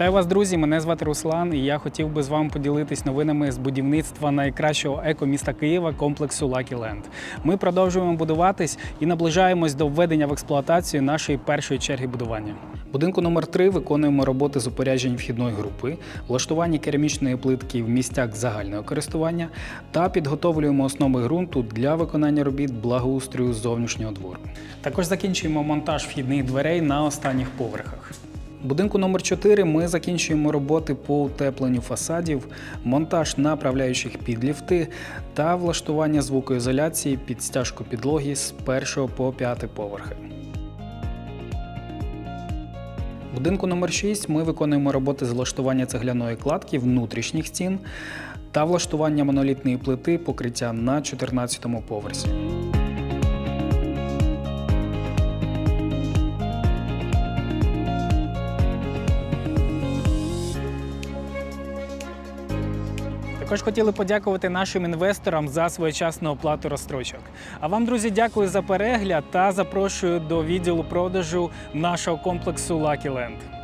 Вітаю вас, друзі! Мене звати Руслан, і я хотів би з вами поділитись новинами з будівництва найкращого екоміста Києва комплексу Lucky Land. Ми продовжуємо будуватись і наближаємось до введення в експлуатацію нашої першої черги будування. Будинку номер 3 виконуємо роботи з упоряджень вхідної групи, влаштування керамічної плитки в місцях загального користування та підготовлюємо основи ґрунту для виконання робіт благоустрою зовнішнього двору. Також закінчуємо монтаж вхідних дверей на останніх поверхах. Будинку номер 4 ми закінчуємо роботи по утепленню фасадів, монтаж направляючих під ліфти та влаштування звукоізоляції під стяжку підлоги з 1 по 5 поверхи. Будинку номер 6 ми виконуємо роботи з влаштування цегляної кладки внутрішніх стін та влаштування монолітної плити покриття на 14 поверсі. Також хотіли подякувати нашим інвесторам за своєчасну оплату розстрочок. А вам, друзі, дякую за перегляд та запрошую до відділу продажу нашого комплексу Lucky Land.